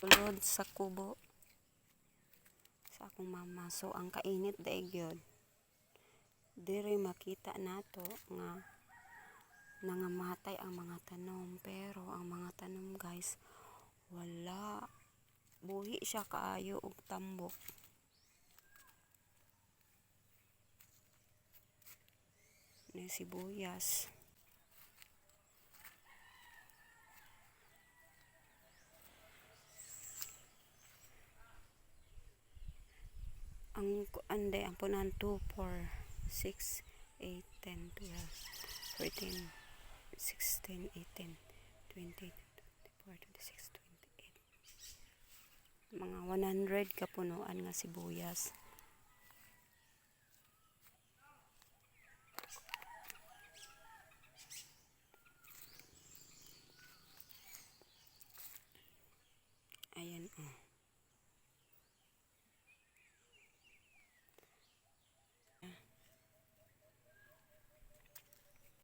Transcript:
sulod sa kubo. Sa akong mama. So ang kainit daig yun. Dire makita nato nga nangamatay ang mga tanom. Pero ang mga tanom guys wala. Buhi siya kaayo og tambok. Ni sibuyas ang ande ang punan 2 4 6 8 10 12 13 16 18 20 24 26 28 mga 100 ka punuan nga sibuyas